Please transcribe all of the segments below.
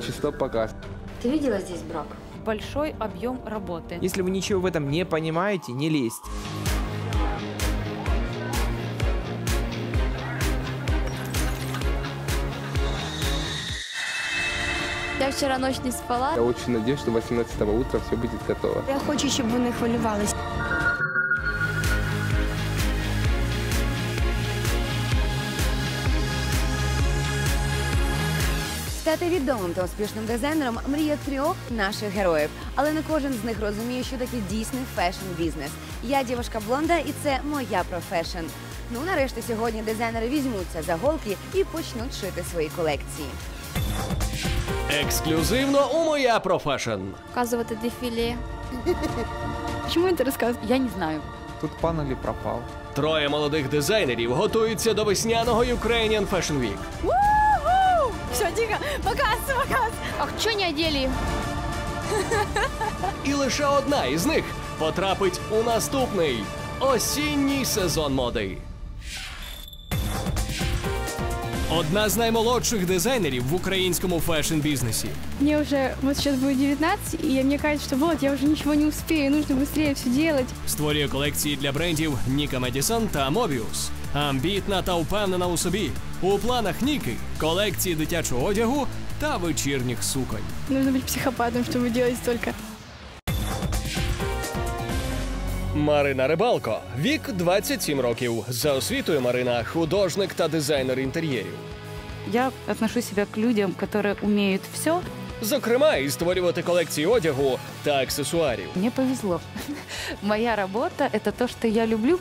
число показ. Ты видела здесь брак? большой объем работы. Если вы ничего в этом не понимаете, не лезьте. Я вчора ночь не спала. Я очень надеюсь, что 18 утра все будет готово. Я хочу, щоб вони хвилювалися. Стати відомим та успішним дизайнером мріє трьох наших героїв, але не кожен з них розуміє, що таке дійсний фешн-бізнес. Я дівушка блонда, і це моя профешн. Ну нарешті сьогодні дизайнери візьмуться за голки і почнуть шити свої колекції. Ексклюзивно у моя профешн. Показувати дефілі. Чому ти розказуєш? Я не знаю. Тут пан или пропал. Троє молодих дизайнерів готуються до весняного Ukrainian Fashion Week. Все, тихо, показ, показ. А чого не одели? І лише одна із них потрапить у наступний осінній сезон моди. Одна з наймолодших дизайнерів в українському фешн-бізнесі. Мне уже вот сейчас будет 19, и мне кажется, что вот, я уже ничего не успею, нужно быстрее все делать. Створює колекції для брендів Ніка Медісон та Mobius. Амбітна та впевнена у собі. У планах Ніки колекції дитячого одягу та вечірніх суконь. Нужно быть психопатом, чтобы делать столько. Марина Рибалко, вік 27 років. За освітою Марина художник та дизайнер інтер'єрів. Я отношу себе к людям, которые умеют все. Зокрема, і створювати колекції одягу та аксесуарів. Мне повезло. Моя работа — это то, что я люблю.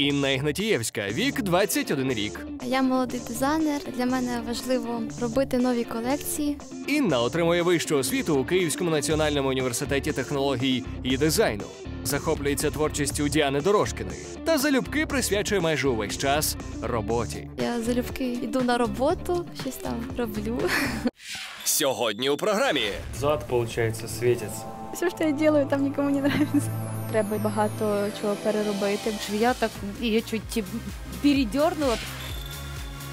Інна Ігнатієвська, вік 21 рік. Я молодий дизайнер. Для мене важливо робити нові колекції. Інна отримує вищу освіту у Київському національному університеті технологій і дизайну. Захоплюється творчістю Діани Дорошкіної та залюбки присвячує майже увесь час роботі. Я залюбки йду на роботу, щось там роблю. Сьогодні у програмі Зад, получается, светится. Все, что я делаю, там никому не нравится. Треба багато чого переробити. Я так її чуть передернула.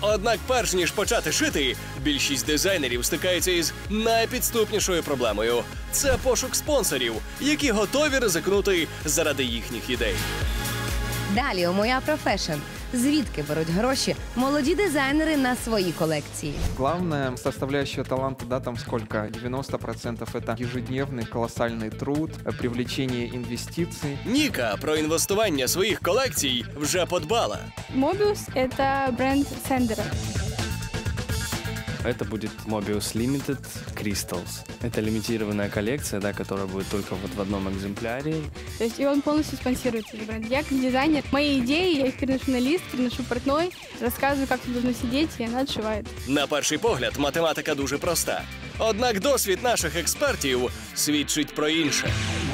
Однак, перш ніж почати шити, більшість дизайнерів стикаються із найпідступнішою проблемою це пошук спонсорів, які готові ризикнути заради їхніх ідей. Далі у моя профешн Звідки беруть гроші молоді дизайнери на свої колекції? Главная составляющая таланта, да, там сколько? 90% это ежедневный колоссальный труд, э, привлечение инвестиций. Ніка про інвестування своїх колекцій вже подбала. Mobius — это бренд Сендера. Это будет Mobius Limited Crystals. Это лимитированная коллекция, да, которая будет только вот в одном экземпляре. То есть и он полностью спонсирует этот бренд. Я как дизайнер, мои идеи, я их переношу на лист, переношу портной, рассказываю, как это должно сидеть, и она отшивает. На перший погляд, математика дуже проста. Однак досвід наших експертів свідчить про інше.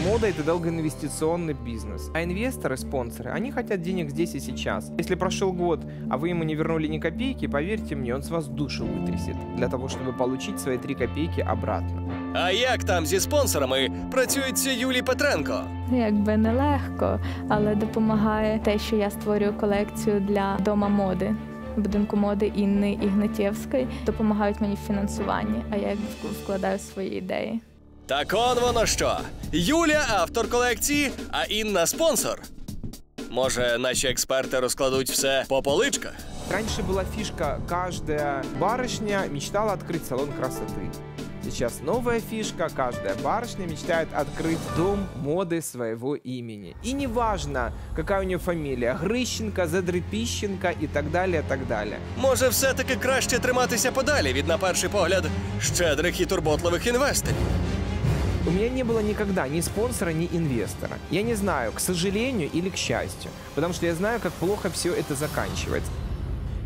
Мода — это долгоинвестиционный бизнес. А инвесторы, спонсоры, они хотят денег здесь и сейчас. Если прошел год, а вы ему не вернули ни копейки, поверьте мне, он с вас душу вытрясет для того, чтобы получить свои три копейки обратно. А як там зі спонсорами працюється Юлій Петренко? Якби нелегко, але допомагає те, що я створюю колекцію для дома моди. Будинку моди Інни Ігнатєвської допомагають мені в фінансуванні, а я якби вкладаю свої ідеї. Так он воно що. Юля автор колекції, а Інна спонсор. Може, наші експерти розкладуть все по поличках? Раньше была фишка, каждая барышня мечтала открыть салон красоты. Сейчас новая фишка, каждая барышня мечтает открыть дом моды своего имени. И неважно, какая у нее фамилия, Грищенко, Задрипищенко и так далее, так далее. Може, все-таки краще триматися подалі від, на перший погляд, щедрих і турботливих інвесторів. У меня не было никогда ни спонсора, ни инвестора. Я не знаю, к сожалению или к счастью, потому что я знаю, как плохо все это заканчивается.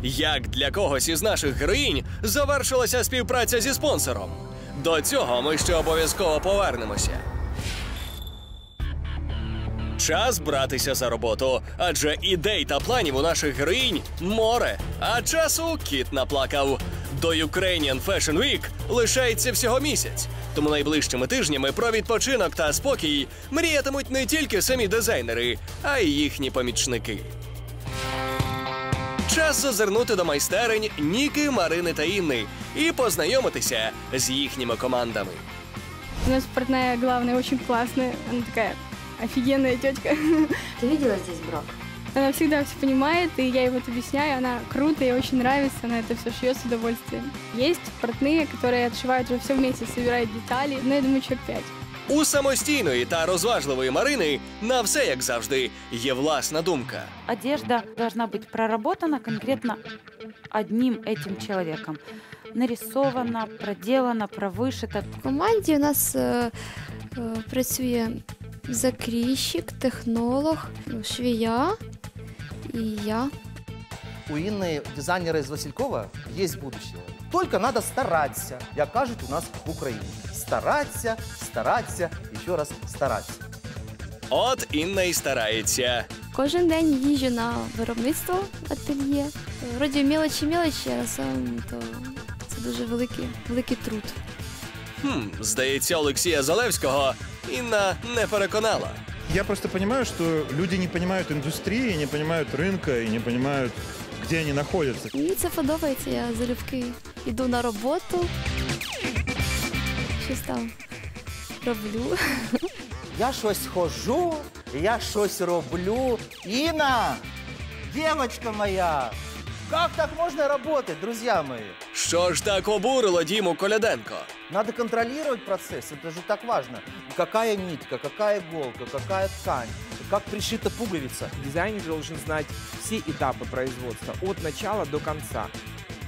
Як для когось із наших героїнь завершилася співпраця зі спонсором? До цього ми ще обов'язково повернемося. Час братися за роботу, адже ідей та планів у наших героїнь море, а часу кіт наплакав. До Ukrainian Fashion Week лишається всього місяць, тому найближчими тижнями про відпочинок та спокій мріятимуть не тільки самі дизайнери, а й їхні помічники. Час зазирнути до майстерень Ніки, Марини та Інни і познайомитися з їхніми командами. У нас портная главная очень классная. Она такая офигенная тетка. Ти бачила здесь брак? Она всегда все понимает, и я ей вот объясняю. Она круто, ей очень нравится, она это все шьет с удовольствием. Есть портные, которые отшивают уже все вместе, собирают детали. Ну, я думаю, человек пять. У самостійної та розважливої Марини на все як завжди є власна думка. Одежда должна быть проработана конкретно одним этим человеком. Нарисована, проделана, провышита. В команді у нас е, е, працює закрійщик, технолог, ну, швія і я. У Инны, дизайнера из Василькова, есть будущее. Только надо стараться, як кажуть у нас в Україні. Стараться, стараться, ще раз стараться. От Інна і старається. Кожен день їжджу на виробництво ательє. Вроді мелочі мелочі, а сам то це дуже великий, великий труд. Хм, здається, Олексія Залевського Інна не переконала. Я просто понимаю, что люди не понимают индустрии, не понимают рынка и не понимают, где они находятся. Мені це подобається, я залюбки йду на роботу. Щось там роблю. Я щось хожу, я щось роблю. Інна, девочка моя, как так можно работать, друзья мои? Що ж так обурило Діму Коляденко? Надо контролировать процесс, это же так важно. Какая нитка, какая иголка, какая ткань, как пришита пуговица. Дизайнер должен знать все этапы производства от начала до конца.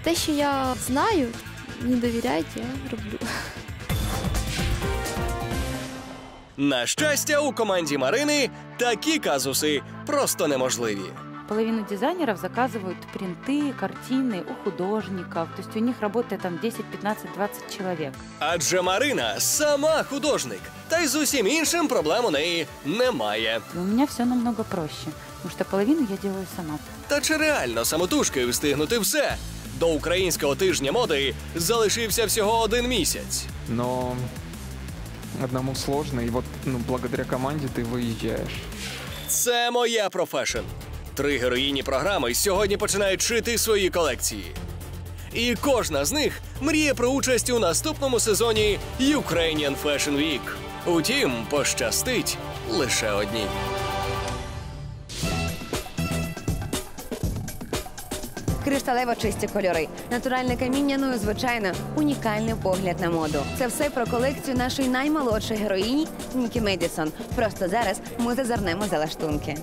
Те, що я знаю, мені довіряють, я роблю. На щастя, у команді Марини такі казуси просто неможливі. Половину дизайнеров заказывают принты, картины у художников. То есть у них работает там 10, 15, 20 человек. Адже Марина сама художник, та й з усім іншим проблем у неї немає. И у меня все намного проще, потому что половину я делаю сама. Та чи реально самотужки встигнути все? До українського тижня моди залишився всього один місяць. Но одному сложно, и вот ну, благодаря команде ты выезжаешь. Це моя профешн. Три героїні програми сьогодні починають шити свої колекції. І кожна з них мріє про участь у наступному сезоні Ukrainian Fashion Week. Утім, пощастить лише одній. Кришталево чисті кольори, натуральне каміння, ну і звичайно, унікальний погляд на моду. Це все про колекцію нашої наймолодшої героїні Нікі Медісон. Просто зараз ми зазирнемо за лаштунки.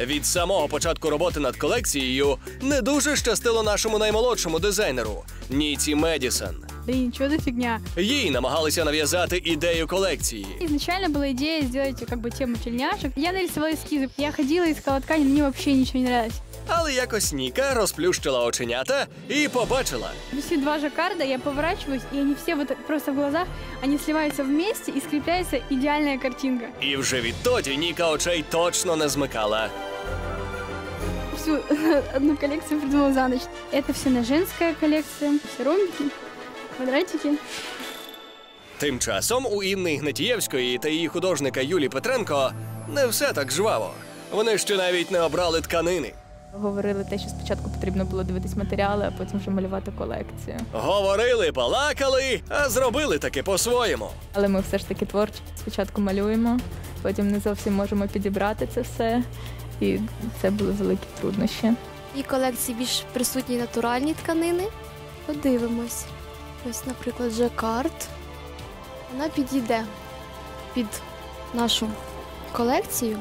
Від самого початку роботи над колекцією не дуже щастило нашому наймолодшому дизайнеру Ніці Медісон. Да и ничего за фигня. Їй намагалися нав'язати ідею колекції. Изначально была идея сделать как бы тему тельняшек. Я нарисовала эскизы. Я ходила, искала ткань, мне вообще ничего не нравилось. Але якось Ніка розплющила оченята і побачила. Висит два жаккарда, я поворачиваюсь, и они все вот так просто в глазах, они сливаются вместе и скрепляется идеальная картинка. І вже відтоді Ніка очей точно не змикала. Всю одну коллекцию придумала за ночь. Это все на женская коллекция, все ромбики, квадратики. Тим часом у Інни Гнатієвської та її художника Юлі Петренко не все так жваво. Вони ще навіть не обрали тканини. Говорили те, що спочатку потрібно було дивитись матеріали, а потім вже малювати колекцію. Говорили, балакали, а зробили таки по-своєму. Але ми все ж таки творчі. Спочатку малюємо, потім не зовсім можемо підібрати це все. І це були великі труднощі. І колекції більш присутні натуральні тканини. Подивимось. Ось, наприклад, жакард. Вона підійде під нашу колекцію,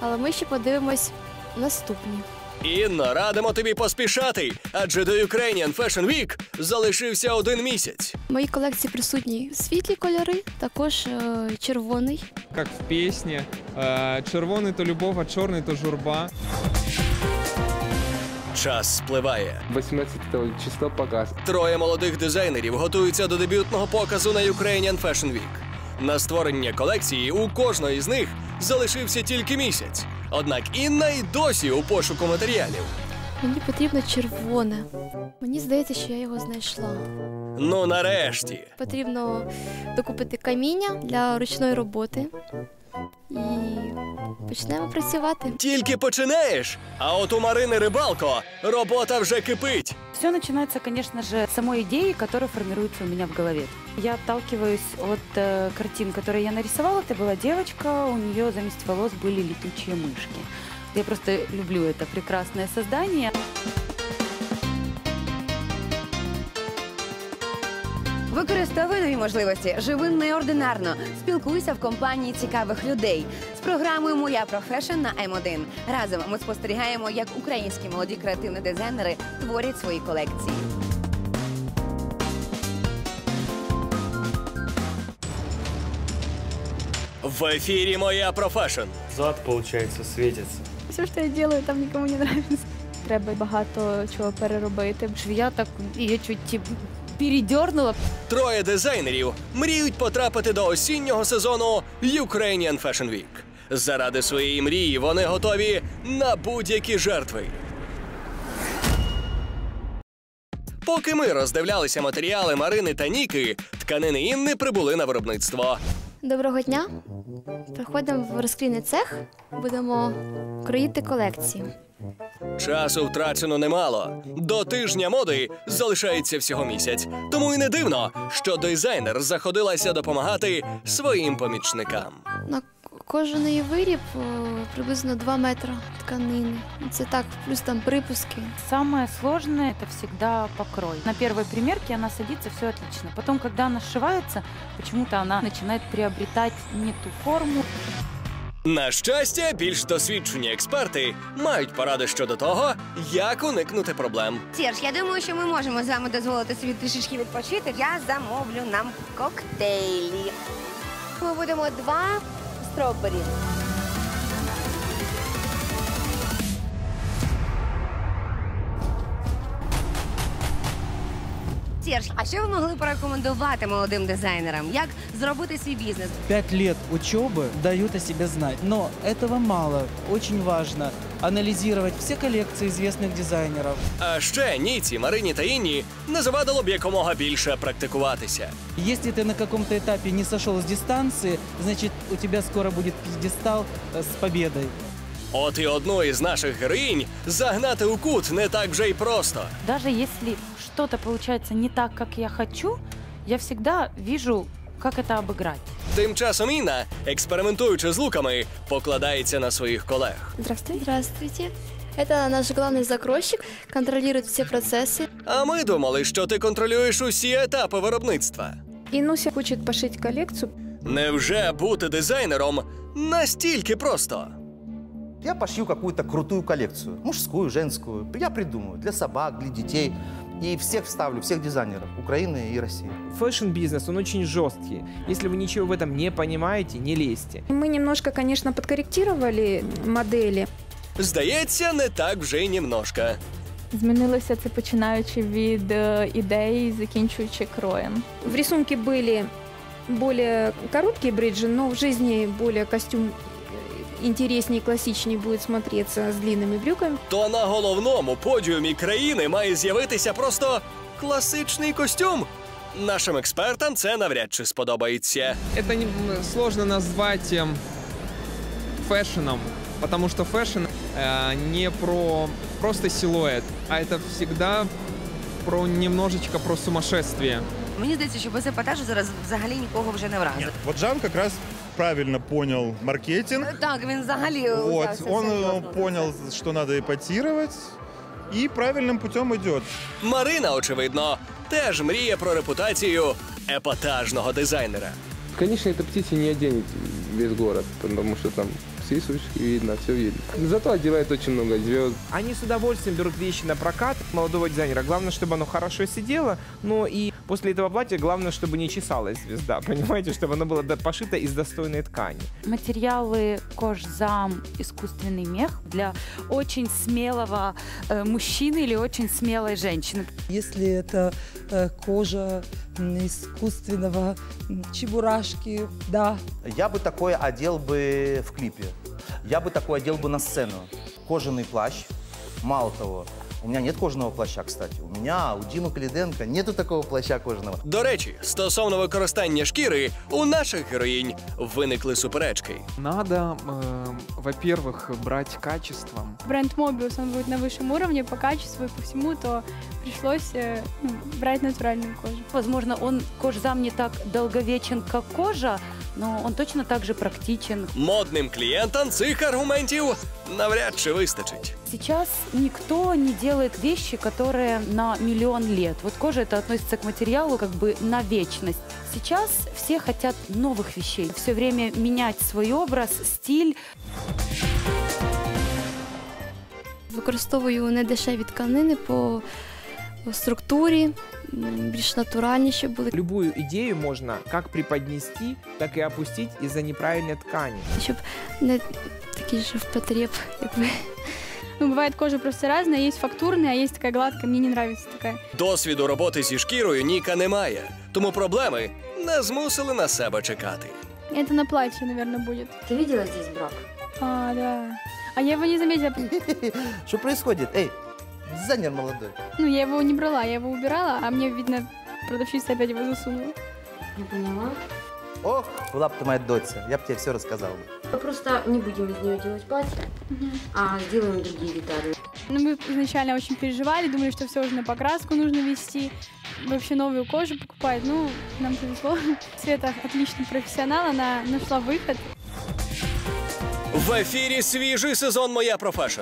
але ми ще подивимось наступні. Інно, радимо тобі поспішати, адже до Ukrainian Fashion Week залишився один місяць. В моїй колекції присутні світлі кольори, також е, червоний. Как в песне. э, Червоный то любовь, а черный то журба. Час спливає. 18 числа показ. Троє молодих дизайнерів готуються до дебютного показу на Ukrainian Fashion Week. На створення колекції у кожної з них залишився тільки місяць. Однак Інна й досі у пошуку матеріалів. Мені потрібно червоне. Мені здається, що я його знайшла. Ну нарешті. Потрібно докупити каміння для ручної роботи. І почнемо працювати. Тільки починаєш, а от у Марини Рибалко робота вже кипить. Все начинается, конечно же, с самой идеи, которая формируется у меня в голове. Я отталкиваюсь от э, картин, которые я нарисовала. Это была девочка, у нее заместо волос были летучие мышки. Я просто люблю это прекрасное создание. Використовуй нові можливості, живи неординарно, спілкуйся в компанії цікавих людей. З програмою Моя профешн на М1. Разом ми спостерігаємо, як українські молоді креативні дизайнери творять свої колекції. В ефірі Моя профешн. Зад, получается, светится. Все, что я делаю, там никому не нравится. Треба багато чого переробити. Я так ее чуть типа, передернула. Троє дизайнерів мріють потрапити до осіннього сезону Ukrainian Fashion Week. Заради своєї мрії вони готові на будь-які жертви. Поки ми роздивлялися матеріали Марини та Ніки, тканини Інни прибули на виробництво. Доброго дня. Приходимо в розкрійний цех, будемо кроїти колекцію. Часу втрачено немало. До тижня моди залишається всього місяць. Тому і не дивно, що дизайнер заходилася допомагати своїм помічникам. На кожен її виріб о, приблизно 2 метри тканини. Це так, плюс там припуски. Самое сложное это всегда покрой. На первой примерке она садится, все отлично. Потом, когда она сшивается, почему-то она начинает приобретать не ту форму. На щастя, більш досвідчені експерти мають поради щодо того, як уникнути проблем. Серж, я думаю, що ми можемо з вами дозволити собі трішечки відпочити. Я замовлю нам коктейлі. Ми будемо два стробері. Серж, а що ви могли порекомендувати молодим дизайнерам? Як зробити свій бізнес? Пять лет учебы дают о себе знать. Но этого мало. Очень важно анализировать все коллекции известных дизайнеров. А ще Ніці, Марині та Інні не завадило б якомога більше практикуватися. Если ты на каком-то этапе не сошел с дистанции, значит у тебя скоро будет пьедестал э, с победой. От і одну із наших героїнь загнати у кут не так вже й просто. Даже если что-то получается не так, как я хочу, я всегда вижу, как это обыграть. Тим часом Інна, експериментуючи з луками, покладається на своїх колег. Здравствуйте. Здравствуйте. Это наш главный закройщик, контролирует все процессы. А ми думали, що ти контролюєш усі етапи виробництва. Инуся хочет пошить коллекцию. Невже бути дизайнером настільки просто? Я пошью какую-то крутую коллекцию, мужскую, женскую. Я придумаю для собак, для детей. И всех вставлю, всех дизайнеров Украины и России. Фэшн-бизнес, он очень жесткий. Если вы ничего в этом не понимаете, не лезьте. Мы немножко, конечно, подкорректировали модели. Здається, не так вже й німножка. Змінилося це починаючи від е, ідеї, закінчуючи кроєм. В рисунке были более короткие бриджи, но в жизни более костюм интереснее, классичнее будет смотреться с длинными брюками. То на головному подіумі країни має з'явитися просто класичний костюм. Нашим експертам це навряд чи сподобається. Это не- м, сложно назвать эм, фэшеном, потому что фэшн э, не про просто силуэт, а это всегда про немножечко про сумасшествие. Мені здається, що без епатажу зараз взагалі нікого вже не вразить. Вот Жан как раз правильно понял маркетинг. Так, він взагалі Вот, взявся он серйозно э, за понял, что надо эпатировать, и правильным путем идет. Марина, очевидно, теж мріє про репутацію епатажного дизайнера. Конечно, эта птица не оденет весь город, потому что там сисочки видно, все видно. Зато одевает очень много звезд. Они с удовольствием берут вещи на прокат молодого дизайнера. Главное, чтобы оно хорошо сидело, но и после этого платья главное, чтобы не чесалась звезда. Понимаете, чтобы оно было пошито из достойной ткани. Материалы кожзам, искусственный мех для очень смелого э, мужчины или очень смелой женщины. Если это э, кожа искусственного чебурашки, да. Я бы такое одел бы в клипе. Я бы такое одел бы на сцену. Кожаный плащ. Мало того, у меня нет кожаного плаща, кстати. У меня, у Димы Калиденко, нету такого плаща кожаного. До речі, стосовно використання шкіри, у наших героїнь виникли суперечки. Надо, э, во-первых, брать качеством. Бренд Mobius, он будет на высшем уровне по качеству и по всему, то пришлось э, ну, брать натуральную кожу. Возможно, он кожзам не так долговечен, как кожа, но он точно так же практичен. Модним клієнтам цих аргументів навряд чи вистачить. Сейчас никто не делает вещи, которые на миллион лет. Вот кожа это относится к материалу как бы на вечность. Сейчас все хотят новых вещей, все время менять свой образ, стиль. Використовую недешеві тканини по структурі, м, більш натуральні, щоб були. Любую идею можно как преподнести, так и опустить из-за неправильной ткани. Щоб не такий же впотреб, якби. Ну, бывает кожа просто разная, есть фактурная, а есть такая гладкая, мне не нравится такая. Досвіду роботи зі шкірою Ніка немає, тому проблеми не змусили на себе чекати. Это на платье, наверное, будет. Ты видела здесь брак? А, да. А я его не заметила. Что происходит? Эй, дизайнер молодой. Ну, я его не брала, я его убирала, а мне, видно, продавщица опять его засунула. Не поняла. Ох, была бы ты моя дочь, я бы тебе все рассказал. бы. Мы просто не будем из нее делать платье, а сделаем другие детали. Ну, мы изначально очень переживали, думали, что все уже на покраску нужно вести, вообще новую кожу покупать. Ну, нам повезло. Света отличный профессионал, она нашла выход. В ефірі свіжий сезон Моя Профешн.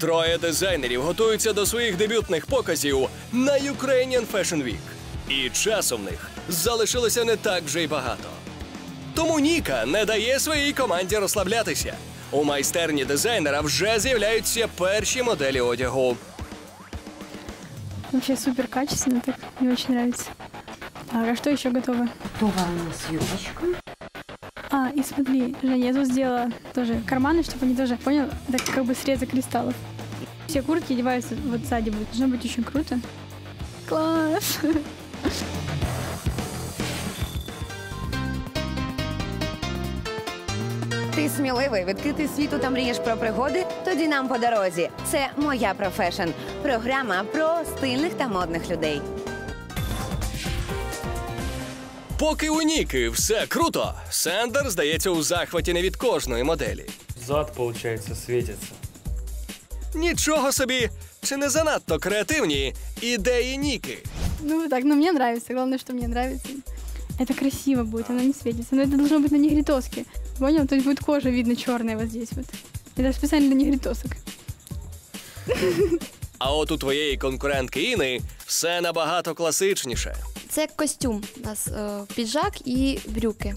Троє дизайнерів готуються до своїх дебютних показів на Ukrainian Fashion Week. І часу в них залишилося не так вже й багато. Тому Ніка не дає своїй команді розслаблятися. У майстерні дизайнера вже з'являються перші моделі одягу. Вообще супер качественно, так мне очень нравится. Так, а что еще готово? Готова у нас юбочка. А, и смотри, Женя, я тут сделала тоже карманы, чтобы они тоже, понял, так как бы срезы кристаллов. Все куртки одеваются вот сзади будет. Должно быть очень круто. Класс! Ти сміливий, відкритий світу та мрієш про пригоди? Тоді нам по дорозі. Це моя профешн. Програма про стильних та модних людей. Поки у Ніки все круто, Сендер здається у захваті не від кожної моделі. Зад, получается, светится. Нічого собі, чи не занадто креативні ідеї Ніки. Ну так, ну мне нравится. Главное, что мне нравится. Это красиво будет, оно не светится. Но это должно быть на негритоске. Понял? То есть будет кожа видно черная вот здесь вот. Это специально для негритосок. А от у твоєї конкурентки Іни все набагато класичніше. Це костюм. У нас е, піджак і брюки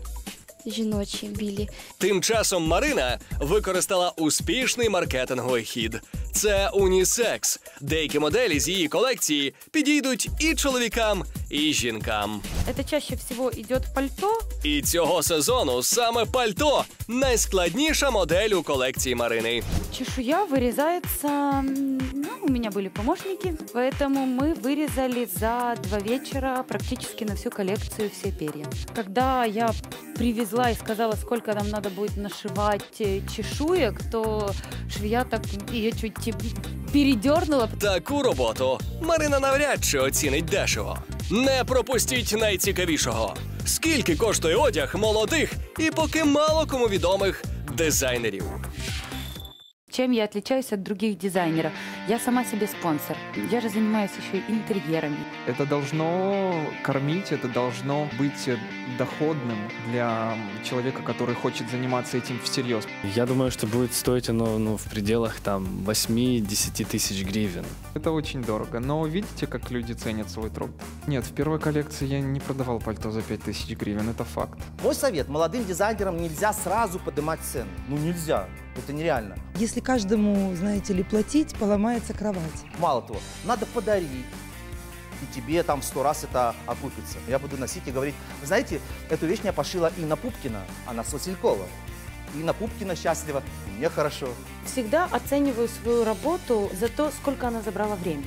жіночі білі. Тим часом Марина використала успішний маркетинговий хід. Це унісекс. Деякі моделі з її колекції підійдуть і чоловікам, і жінкам. Це чаще всього йде пальто. І цього сезону саме пальто найскладніша модель у колекції Марини. Чешуя вырезается, м, ну, у меня были помощники, поэтому мы вырезали за два вечера практически на всю коллекцию все перья. Когда я привезла и сказала, сколько нам надо будет нашивать э, чешуек, то швея так ее чуть типа передернула. Таку роботу Марина навряд чи оцінить дешево. Не пропустіть найцікавішого. Скільки коштує одяг молодих і поки мало кому відомих дизайнерів. Чем я отличаюсь от других дизайнеров? Я сама себе спонсор. Я же занимаюсь еще и интерьерами. Это должно кормить, это должно быть доходным для человека, который хочет заниматься этим всерьез. Я думаю, что будет стоить оно ну, в пределах там 8-10 тысяч гривен. Это очень дорого, но видите, как люди ценят свой труд? Нет, в первой коллекции я не продавал пальто за 5000 гривен, это факт. Мой совет, молодым дизайнерам нельзя сразу поднимать цену. Ну нельзя, это нереально. Если каждому, знаете ли, платить, поломается кровать. Мало того, надо подарить, и тебе там сто раз это окупится. Я буду носить и говорить, «Вы знаете, эту вещь я пошила Инна Пупкина, она с Василькова. Инна Пупкина счастлива, и мне хорошо. Всегда оцениваю свою работу за то, сколько она забрала времени.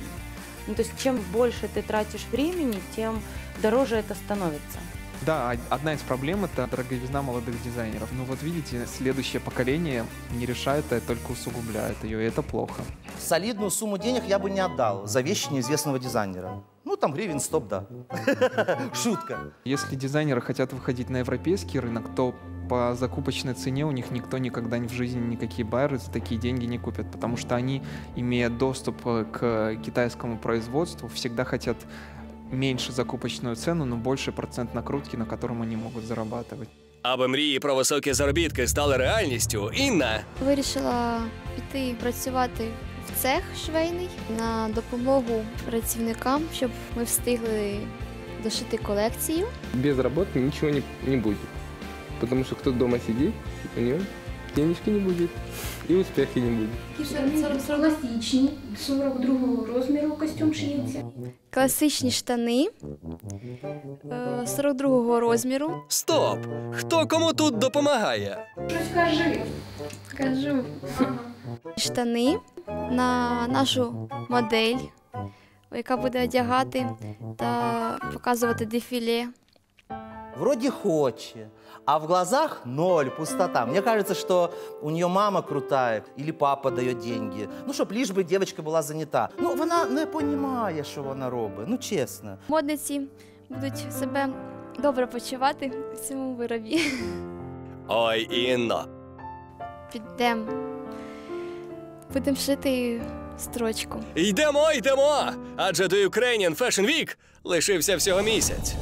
Ну, то есть чем больше ты тратишь времени, тем дороже это становится. Да, од- одна из проблем это дороговизна молодых дизайнеров. Ну вот видите, следующее поколение не решает это, только усугубляет ее, и это плохо. Солидную сумму денег я бы не отдал за вещи неизвестного дизайнера. Ну, там гривен стоп, да. Шутка. Если дизайнеры хотят выходить на европейский рынок, то по закупочной цене у них никто никогда в жизни никакие байеры за такие деньги не купят, потому что они, имея доступ к китайскому производству, всегда хотят меньше закупочную цену, но больше процент накрутки, на котором они могут зарабатывать. Аби мрії про високі заробітки стали реальністю, Інна Вирішила піти працювати в цех швейний на допомогу працівникам, щоб ми встигли дошити колекцію. Без работы ничего не, не будет. Потому что кто дома сидит, у него денежки не будет и успеха не будет. Класичні, 42 розміру костюм шиється. Класичні штани е, 42-го розміру. Стоп! Хто кому тут допомагає? Щось кажи. Кажу. Штани на нашу модель, яка буде одягати та показувати дефіле. Вроде хоче, а в глазах ноль, пустота. Мне кажется, что у нее мама крутая или папа дает деньги. Ну, щоб лишь би девочка була занята. Ну, вона не розуміє, що вона робить. Ну, чесно. Модниці будуть себе добре почувати в цьому виробі. Ой, Інно. Підемо. Будемо шити строчку. Йдемо, йдемо! Адже до Ukrainian Fashion Week лишився всього місяць.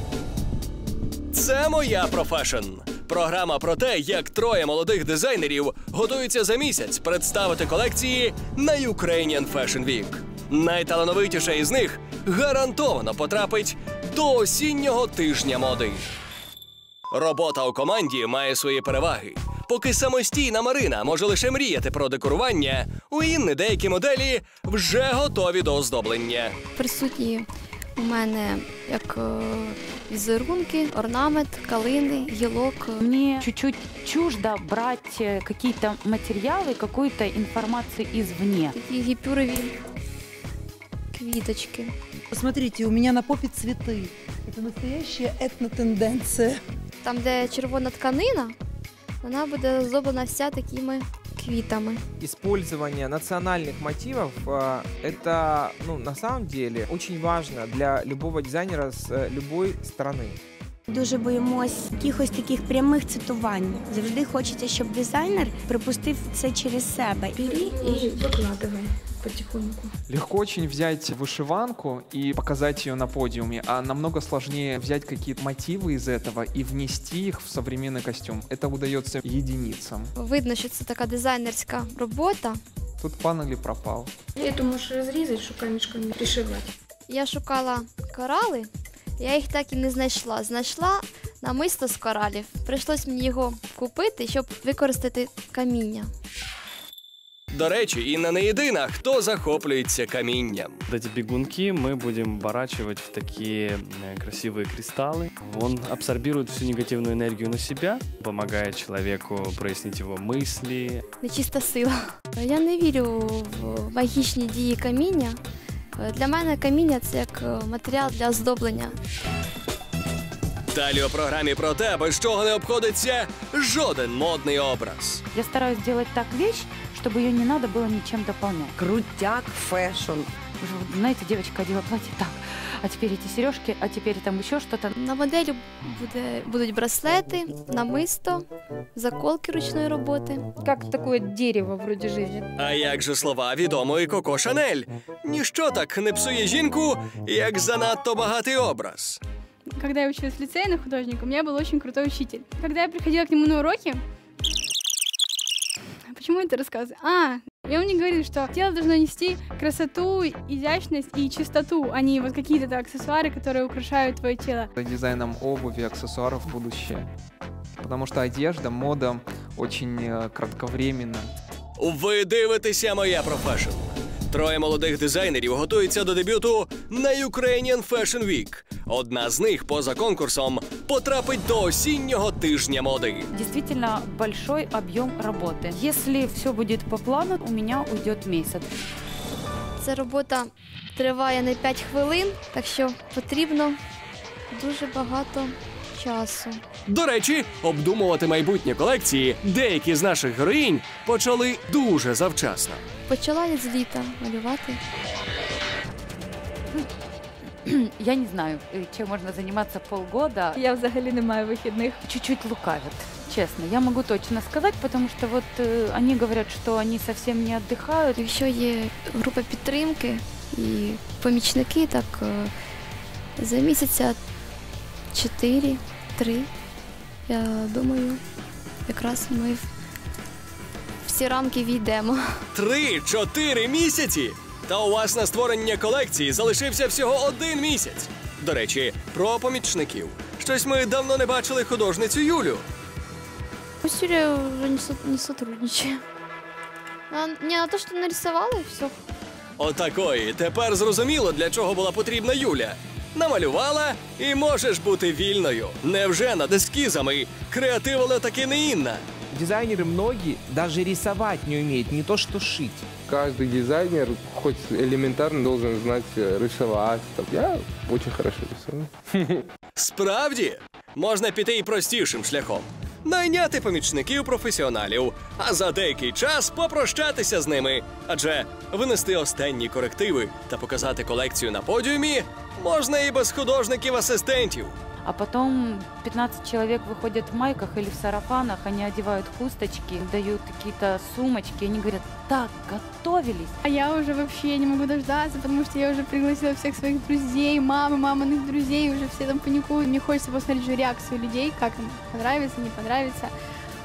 Це моя профешн. Програма про те, як троє молодих дизайнерів готуються за місяць представити колекції на Ukrainian Fashion Week. Найталановитіша із них гарантовано потрапить до осіннього тижня моди. Робота у команді має свої переваги. Поки самостійна Марина може лише мріяти про декорування, у Інни деякі моделі вже готові до оздоблення. Присутні у мене як е, візерунки, орнамент, калини, гілок. Мне чуть-чуть чуждо брать э, какие-то материалы, какую-то информацию извне. Такі гіпюрові квіточки. Посмотрите, у меня на попе цветы. Это настоящая этнотенденция. Там, де червона тканина, вона буде оздоблена вся такими квітами. Использование национальных мотивов э, это, ну, на самом деле, очень важно для любого дизайнера с э, любой страны. Дуже боїмось якихось таких прямих цитувань. Завжди хочеться, щоб дизайнер припустив це через себе. Бери і викладывай потихоньку. Легко очень взять вышиванку и показать ее на подиуме, а намного сложнее взять какие-то мотивы из этого и внести их в современный костюм. Это удается единицам. Видно, що це така дизайнерська робота. Тут пан или пропал. Эту можешь разрезать, что камешками пришивать. Я шукала корали, я їх так і не знайшла. Знайшла намисто з коралів. Прийшлось мені його купити, щоб використати каміння. До речі, Інна не єдина, хто захоплюється камінням. Вот эти бегунки мы будем оборачивать в такие э, красивые кристаллы. Он абсорбирует всю негативную энергию на себя, помогает человеку прояснить его мысли. Нечиста сила. Я не вірю в магічні дії каміння. Для мене каміння це як е, матеріал для оздоблення. Далі у програмі про те, без чого не обходиться жоден модний образ. Я стараюсь сделать так вещь, чтобы ее не надо было ничем дополнять. Крутяк фэшн. Уже вот, знаете, девочка одела платье так, а теперь эти сережки, а теперь там еще что-то. На моделі буде, будуть браслети, намисто, заколки ручної роботи. Как такое дерево вроде жизни. А як же слова відомої Коко Шанель? Ніщо так не псує жінку, як занадто багатий образ. Когда я училась в лицее на художника, у меня был очень крутой учитель. Когда я приходила к нему на уроки, почему я это рассказываю? А, и он мне говорил, что тело должно нести красоту, изящность и чистоту, а не вот какие-то аксессуары, которые украшают твое тело. За дизайном обуви, аксессуаров будущее. Потому что одежда, мода очень э, кратковременно. Ви дивитеся моя профешн. Троє молодих дизайнерів готуються до дебюту на Ukrainian Fashion Week. Одна з них поза конкурсом потрапить до осіннього тижня моди. Действительно большой объем работы. Если все будет по плану, у меня уйдет месяц. Ця робота триває не 5 хвилин, так що потрібно дуже багато часу. До речі, обдумувати майбутні колекції деякі з наших героїнь почали дуже завчасно. Почала я з літа малювати. Я не знаю, э, чем можно заниматься полгода. Я взагалі не маю вихідних. Чуть-чуть лукавят, честно. Я могу точно сказать, потому что вот э, они говорят, что они совсем не отдыхают. Якщо є група підтримки і помічники, так е, за місяця 4-3, я думаю, якраз ми в всі рамки війдемо. Три-чотири місяці. Та у вас на створення колекції залишився всього один місяць. До речі, про помічників. Щось ми давно не бачили художницю Юлю. Пусть Юля уже не, со- не сотрудничает. А, не, а то, что нарисовала, и все. Отакої. Тепер зрозуміло, для чого була потрібна Юля Намалювала і можеш бути вільною. Невже над ескізами креативила таки не Інна? Дизайнеры многие даже рисовать не умеют, не то что шить. Каждый дизайнер хоть элементарно должен знать э, рисовать. Там, Я очень хорошо рисую. Справді, можна піти і простішим шляхом. Найняти помічників професіоналів, а за деякий час попрощатися з ними. Адже винести останні корективи та показати колекцію на подіумі можна і без художників-асистентів. А потом 15 человек выходят в майках или в сарафанах, они одевают хусточки, дают какие-то сумочки, они говорят, так, готовились. А я уже вообще не могу дождаться, потому что я уже пригласила всех своих друзей, мамы, маминых друзей, уже все там паникуют. Мне хочется посмотреть уже реакцию людей, как им понравится, не понравится.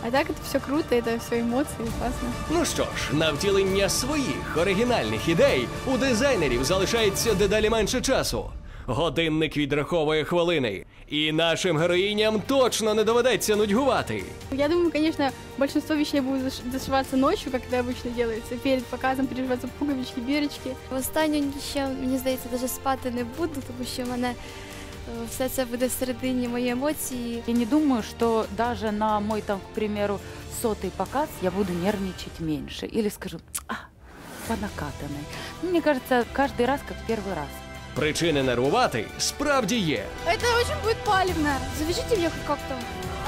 А так это все круто, это все эмоции, классно. Ну що ж, на втілення своїх оригінальних ідей у дизайнерів залишається дедалі менше часу. Годинник відраховує хвилини, і нашим героїням точно не доведеться нудьгувати. Я думаю, конечно, большинство вещей будут заш- зашиваться ночью, как это обычно делается. Перед показом перешиваются пуговички, бирочки. В останню ніч я, мені здається, навіть спати не буду, тому що в мене е, все це буде всередині мої емоції. Я не думаю, что даже на мой, там, к примеру, сотый показ я буду нервничать меньше. Или скажу, а, по накатанной. Ну, Мне кажется, каждый раз как первый раз. Причини нервувати справді є. Это очень будет палевно. Завяжите меня хоть как-то.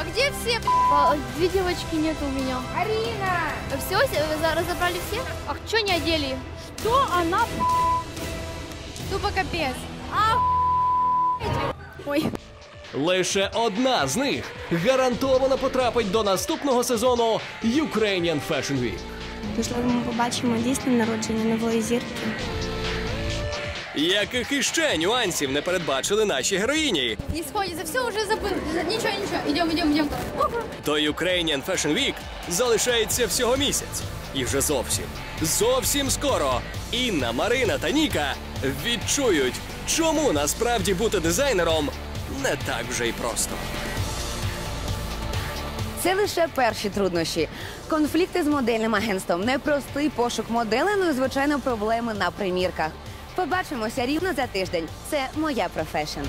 А где все? А, Две девочки нет у меня. Арина! Все, разобрали все? А что не одели? Что она? Тупо капец. А, Ой. Лише одна з них гарантовано потрапить до наступного сезону Ukrainian Fashion Week. Можливо, ми побачимо дійсне народження нової зірки. Яких іще нюансів не передбачили наші героїні? Не сходится, все уже забыл. Ничего, ничего. Идем, идем, идем. До Ukrainian Fashion Week залишається всього місяць. І вже зовсім, зовсім скоро Інна, Марина та Ніка відчують, чому насправді бути дизайнером не так вже й просто. Це лише перші труднощі. Конфлікти з модельним агентством, непростий пошук моделей, ну і звичайно проблеми на примірках. Побачимося рівно за тиждень. Це моя профешн.